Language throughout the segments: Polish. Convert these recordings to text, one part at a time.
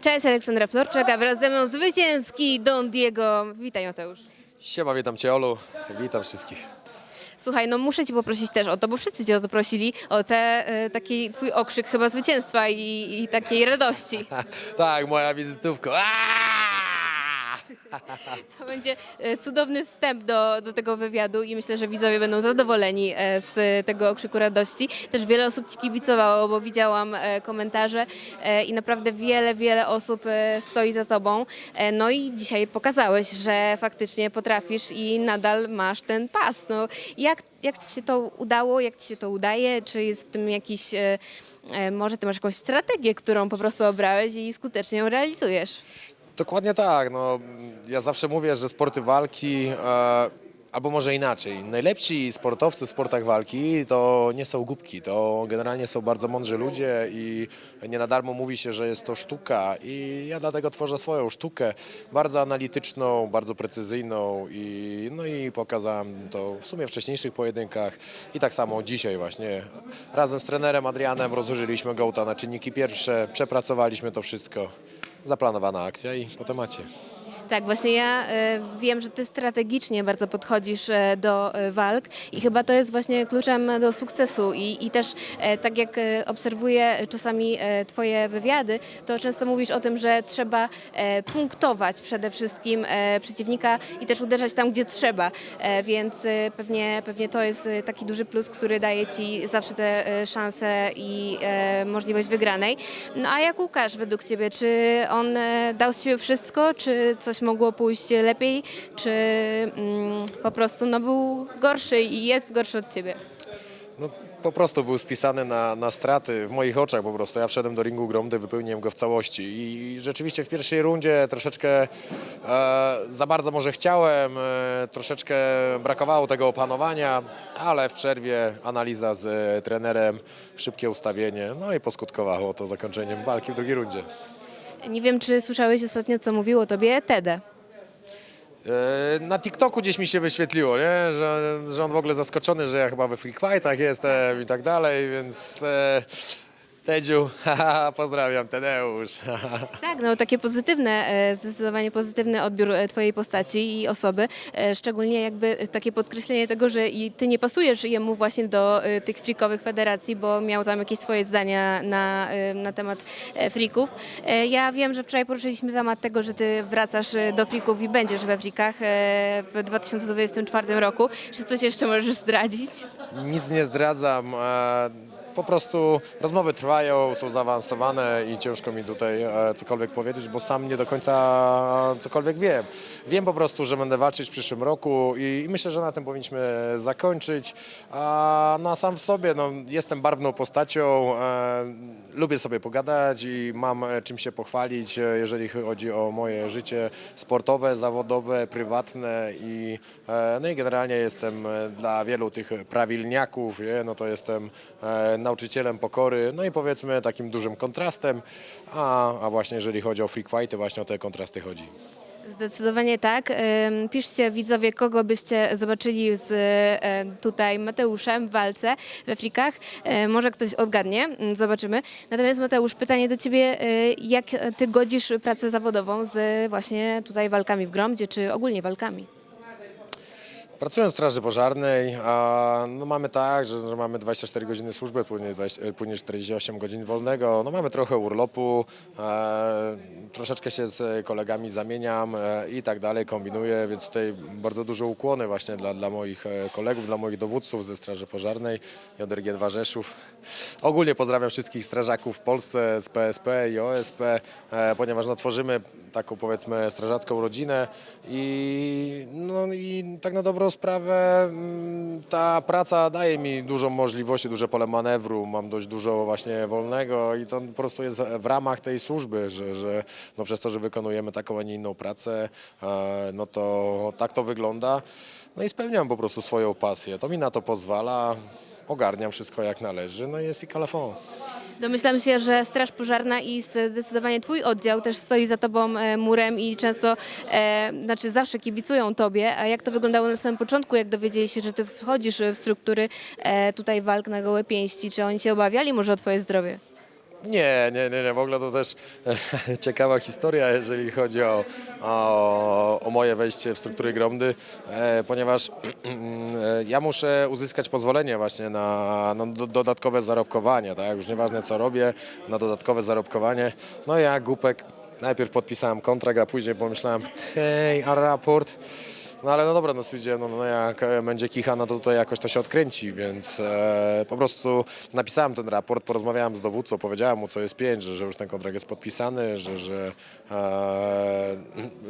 Cześć, Aleksandra Florczak, a wraz ze mną zwycięski Don Diego. Witaj Mateusz. Siema, witam Cię Olu, witam wszystkich. Słuchaj, no muszę Cię poprosić też o to, bo wszyscy Cię o to prosili, o te, e, taki Twój okrzyk chyba zwycięstwa i, i takiej radości. Tak, moja wizytówka. Aaaa! To będzie e, cudowny wstęp do, do tego wywiadu i myślę, że widzowie będą zadowoleni e, z tego okrzyku radości. Też wiele osób Ci kibicowało, bo widziałam e, komentarze i naprawdę wiele, wiele osób stoi za Tobą. No i dzisiaj pokazałeś, że faktycznie potrafisz i nadal masz ten pas. No, jak, jak Ci się to udało, jak Ci się to udaje? Czy jest w tym jakiś... Może ty masz jakąś strategię, którą po prostu obrałeś i skutecznie ją realizujesz. Dokładnie tak. No, ja zawsze mówię, że sporty walki, e, albo może inaczej, najlepsi sportowcy w sportach walki to nie są głupki, to generalnie są bardzo mądrzy ludzie i nie na darmo mówi się, że jest to sztuka i ja dlatego tworzę swoją sztukę, bardzo analityczną, bardzo precyzyjną i, no i pokazałem to w sumie w wcześniejszych pojedynkach i tak samo dzisiaj właśnie. Razem z trenerem Adrianem rozłożyliśmy gołta na czynniki pierwsze, przepracowaliśmy to wszystko. Zaplanowana akcja i po temacie. Tak, właśnie ja e, wiem, że ty strategicznie bardzo podchodzisz e, do e, walk i chyba to jest właśnie kluczem do sukcesu i, i też tak jak obserwuję czasami twoje wywiady, to często mówisz o tym, że trzeba punktować przede wszystkim przeciwnika i też uderzać tam, gdzie trzeba, więc pewnie, pewnie to jest taki duży plus, który daje ci zawsze te szanse i możliwość wygranej. No a jak Łukasz według ciebie, czy on dał z siebie wszystko, czy coś mogło pójść lepiej, czy mm, po prostu no, był gorszy i jest gorszy od ciebie? No, po prostu był spisany na, na straty w moich oczach po prostu. Ja wszedłem do ringu Gromdy, wypełniłem go w całości i rzeczywiście w pierwszej rundzie troszeczkę e, za bardzo może chciałem, e, troszeczkę brakowało tego opanowania, ale w przerwie analiza z e, trenerem, szybkie ustawienie, no i poskutkowało to zakończeniem walki w drugiej rundzie. Nie wiem, czy słyszałeś ostatnio, co mówił o tobie Tede. E, Na TikToku gdzieś mi się wyświetliło, nie? Że, że on w ogóle zaskoczony, że ja chyba we free fightach jestem i tak dalej, więc e, Tedziu, haha, pozdrawiam, Tadeusz. Tak, no takie pozytywne, e, zdecydowanie pozytywny odbiór e, twojej postaci i osoby, e, szczególnie jakby takie podkreślenie tego, że i ty nie pasujesz jemu właśnie do e, tych frikowych federacji, bo miał tam jakieś swoje zdania na, e, na temat e, frików. E, Ja wiem, że wczoraj poruszyliśmy temat tego, że ty wracasz e, do frików i będziesz we frikach e, w 2024 roku. Czy coś jeszcze możesz zdradzić? Nic nie zdradzam. e, Po prostu rozmowy trwają, są zaawansowane i ciężko mi tutaj e, cokolwiek powiedzieć, bo sam nie do końca cokolwiek wiem. Wiem po prostu, że będę walczyć w przyszłym roku i, myślę, że na tym powinniśmy zakończyć. A, no a sam w sobie no, jestem barwną postacią, e, lubię sobie pogadać i mam e, czym się pochwalić, e, jeżeli chodzi o moje życie sportowe, zawodowe, prywatne i, e, no i generalnie jestem dla wielu tych prawilniaków, nie, no to jestem e, nauczycielem pokory, no i powiedzmy takim dużym kontrastem, a, a właśnie jeżeli chodzi o freak fighty, właśnie o te kontrasty chodzi. Zdecydowanie tak. Piszcie widzowie, kogo byście zobaczyli z e, tutaj Mateuszem w walce we frikach. E, Może ktoś odgadnie, zobaczymy. Natomiast Mateusz, pytanie do ciebie, e, jak ty godzisz pracę zawodową z właśnie tutaj walkami w Gromdzie, czy ogólnie walkami? Pracując w Straży Pożarnej, no mamy tak, że, że mamy 24 godziny służby, później, 20, e, później 48 godzin wolnego, no mamy trochę urlopu, e, troszeczkę się z kolegami zamieniam e, i tak dalej, kombinuję, więc tutaj bardzo duże ukłony właśnie dla, dla moich e, kolegów, dla moich dowódców ze Straży Pożarnej, JRG2 Rzeszów. Ogólnie pozdrawiam wszystkich strażaków w Polsce z PSP i OSP, e, ponieważ no, tworzymy taką powiedzmy strażacką rodzinę i, no, i tak na dobrą sprawę mm, ta praca daje mi dużo możliwości, duże pole manewru, mam dość dużo właśnie wolnego i to po prostu jest w ramach tej służby, że, że no, przez to, że wykonujemy taką, a nie inną pracę, e, no to tak to wygląda. No i spełniam po prostu swoją pasję, to mi na to pozwala, ogarniam wszystko jak należy, no i jest i kalafon. Domyślam się, że Straż Pożarna i zdecydowanie Twój oddział też stoi za Tobą e, murem i często, e, znaczy zawsze kibicują Tobie. A jak to wyglądało na samym początku, jak dowiedzieli się, że Ty wchodzisz w struktury e, tutaj walk na gołe pięści? Czy oni się obawiali może o Twoje zdrowie? Nie, nie, nie, nie. W ogóle to też ciekawa historia, jeżeli chodzi o, o, o moje wejście w struktury Gromdy, e, ponieważ e, ja muszę uzyskać pozwolenie właśnie na, na do, dodatkowe zarobkowanie, tak? Już nieważne co robię, na dodatkowe zarobkowanie. No ja, głupek, najpierw podpisałem kontrakt, a później pomyślałem, tej, a raport... No ale no dobra, no stwierdziłem, no, no jak e, będzie kicha, no to tutaj jakoś to się odkręci, więc e, po prostu napisałem ten raport, porozmawiałem z dowódcą, powiedziałem mu co jest pięć, że, że już ten kontrakt jest podpisany, że, że, e,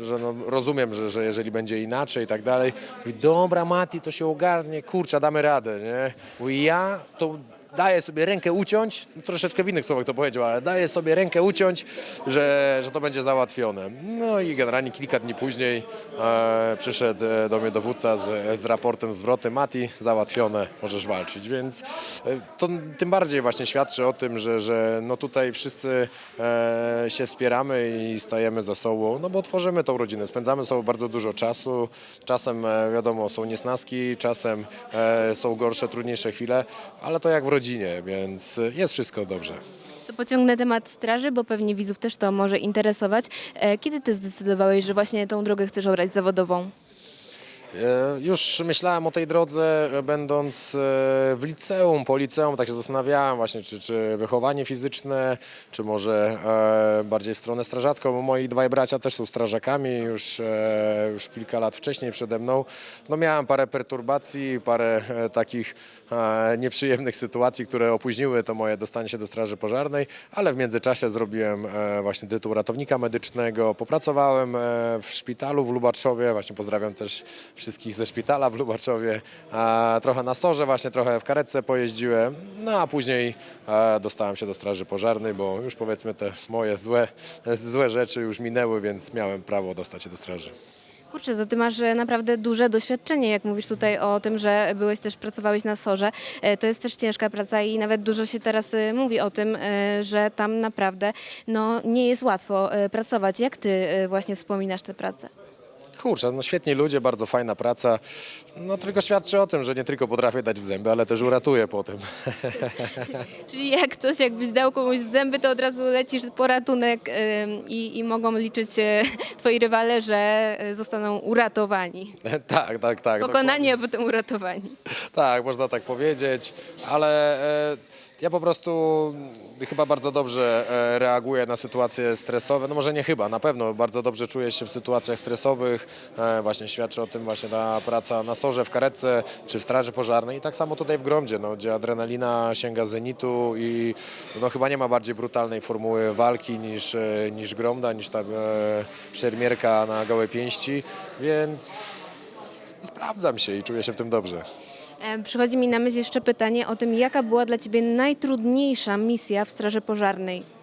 że no, rozumiem, że, że jeżeli będzie inaczej i tak dalej. Mówi, dobra Mati, to się ogarnie, kurczę, damy radę, nie? Mówi, ja to daję sobie rękę uciąć, no, troszeczkę w innych słowach to powiedział, ale daję sobie rękę uciąć, że, że to będzie załatwione. No i generalnie kilka dni później e, przyszedł e, do mnie dowódca z, z raportem zwroty. Mati, załatwione, możesz walczyć, więc e, to tym bardziej właśnie świadczy o tym, że, że no tutaj wszyscy e, się wspieramy i stajemy za sobą, no bo tworzymy tą rodzinę, spędzamy sobą bardzo dużo czasu, czasem e, wiadomo są niesnaski, czasem e, są gorsze, trudniejsze chwile, ale to jak w rodzinie, więc jest wszystko dobrze. To pociągnę temat straży, bo pewnie widzów też to może interesować. E, Kiedy Ty zdecydowałeś, że właśnie tą drogę chcesz obrać zawodową? E, Już myślałem o tej drodze, e, będąc e, w liceum, po liceum, tak się zastanawiałem właśnie, czy, czy wychowanie fizyczne, czy może bardziej w stronę strażacką, bo moi dwaj bracia też są strażakami już, już kilka lat wcześniej przede mną. No miałem parę perturbacji, parę takich nieprzyjemnych sytuacji, które opóźniły to moje dostanie się do straży pożarnej, ale w międzyczasie zrobiłem właśnie tytuł ratownika medycznego, popracowałem w szpitalu w Lubaczowie, właśnie pozdrawiam też wszystkich ze szpitala w Lubaczowie, trochę na sorze właśnie, trochę w karetce pojeździłem, no a później dostałem się do straży pożarnej, bo już powiedzmy te moje złe, złe rzeczy już minęły, więc miałem prawo dostać się do straży. Kurczę, to ty masz e, naprawdę duże doświadczenie, jak mówisz tutaj o tym, że byłeś też, pracowałeś na sorze. E, To jest też ciężka praca i nawet dużo się teraz e, mówi o tym, że tam naprawdę no, nie jest łatwo pracować. Jak ty właśnie wspominasz tę pracę? Kurczę, no świetni ludzie, bardzo fajna praca, no tylko świadczy o tym, że nie tylko potrafię dać w zęby, ale też uratuję po tym. Czyli jak coś, jakbyś dał komuś w zęby, to od razu lecisz po ratunek i, i mogą liczyć e, twoi rywale, że e, zostaną uratowani. tak, tak, tak. Pokonani, a potem uratowani. Tak, można tak powiedzieć, ale e, ja po prostu chyba bardzo dobrze e, reaguję na sytuacje stresowe. No może nie chyba, na pewno bardzo dobrze czuję się w sytuacjach stresowych. E, właśnie świadczy o tym właśnie ta praca na sorze, w karetce czy w straży pożarnej i tak samo tutaj w Gromdzie, no, gdzie adrenalina sięga zenitu i no, chyba nie ma bardziej brutalnej formuły walki niż, e, niż Gromda, niż ta e, szermierka na gołe pięści, więc sprawdzam się i czuję się w tym dobrze. E, Przychodzi mi na myśl jeszcze pytanie o tym, jaka była dla Ciebie najtrudniejsza misja w Straży Pożarnej.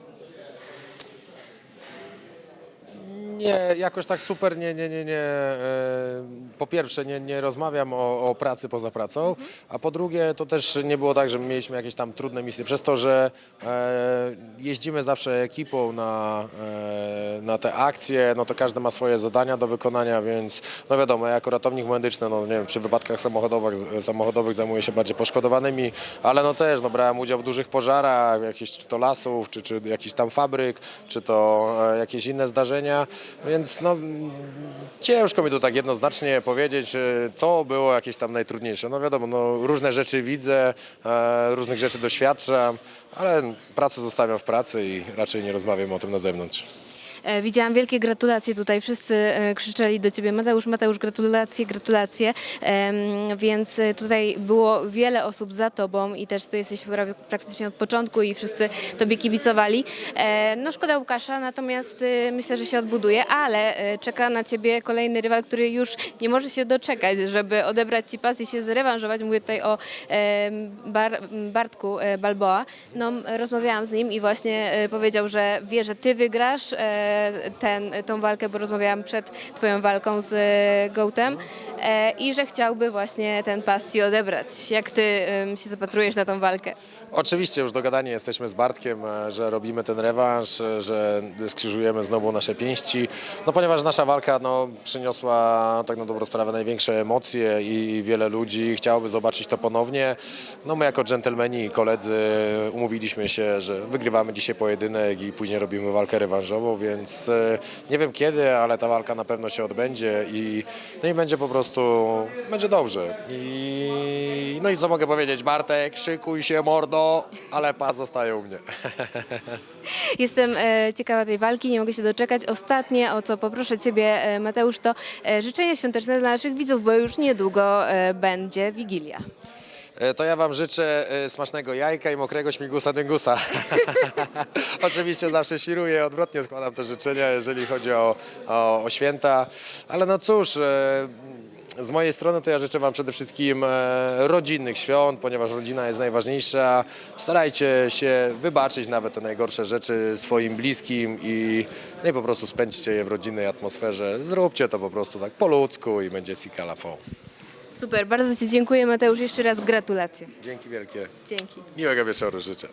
Nie, jakoś tak super nie, nie, nie, nie. e, Po pierwsze nie, nie rozmawiam o, o pracy poza pracą, a po drugie to też nie było tak, że mieliśmy jakieś tam trudne misje. Przez to, że e, jeździmy zawsze ekipą na, e, na te akcje, no to każdy ma swoje zadania do wykonania, więc no wiadomo, ja jako ratownik medyczny, no nie wiem, przy wypadkach samochodowych, samochodowych zajmuję się bardziej poszkodowanymi, ale no też, no brałem udział w dużych pożarach, jakichś czy to lasów, czy, czy jakichś tam fabryk, czy to jakieś inne zdarzenia, więc no ciężko mi tu tak jednoznacznie powiedzieć, e, co było jakieś tam najtrudniejsze. No wiadomo, no różne rzeczy widzę, e, różnych rzeczy doświadczam, ale pracę zostawiam w pracy i raczej nie rozmawiam o tym na zewnątrz. E, Widziałam wielkie gratulacje tutaj, wszyscy e, krzyczeli do Ciebie Mateusz, Mateusz, gratulacje, gratulacje, więc e, tutaj było wiele osób za Tobą i też Ty jesteś praktycznie od początku i wszyscy Tobie kibicowali. No szkoda Łukasza, natomiast myślę, że się odbuduje, ale czeka na Ciebie kolejny rywal, który już nie może się doczekać, żeby odebrać Ci pas i się zrewanżować. Mówię tutaj o Bar Bartku Balboa. No, rozmawiałam z nim i właśnie powiedział, że wie, że Ty wygrasz, ten, tą walkę, bo rozmawiałam przed twoją walką z e, Gołtem e, i że chciałby właśnie ten pas ci odebrać. Jak ty się zapatrujesz na tą walkę? Oczywiście już dogadani jesteśmy z Bartkiem, e, że robimy ten rewanż, e, że skrzyżujemy znowu nasze pięści, no ponieważ nasza walka no, przyniosła tak na dobrą sprawę największe emocje i wiele ludzi chciałoby zobaczyć to ponownie. No my jako dżentelmeni i koledzy umówiliśmy się, że wygrywamy dzisiaj pojedynek i później robimy walkę rewanżową, więc e, nie wiem kiedy, ale ta walka na pewno się odbędzie i, no i będzie po prostu, będzie dobrze. I, no i co mogę powiedzieć, Bartek, szykuj się mordo, ale pas zostaje u mnie. Jestem e, ciekawa tej walki, nie mogę się doczekać. Ostatnie, o co poproszę Ciebie, e, Mateusz, to e, życzenia świąteczne dla naszych widzów, bo już niedługo e, będzie Wigilia. E, To ja Wam życzę e, smacznego jajka i mokrego śmigusa dyngusa. Oczywiście zawsze świruję, odwrotnie składam te życzenia, jeżeli chodzi o, o, o święta. Ale no cóż, e, z mojej strony to ja życzę Wam przede wszystkim e, rodzinnych świąt, ponieważ rodzina jest najważniejsza. Starajcie się wybaczyć nawet te najgorsze rzeczy swoim bliskim i, no i po prostu spędźcie je w rodzinnej atmosferze. Zróbcie to po prostu tak po ludzku i będzie sikalafon. Super, bardzo Ci dziękuję Mateusz, jeszcze raz gratulacje. Dzięki wielkie. Dzięki. Miłego wieczoru życzę.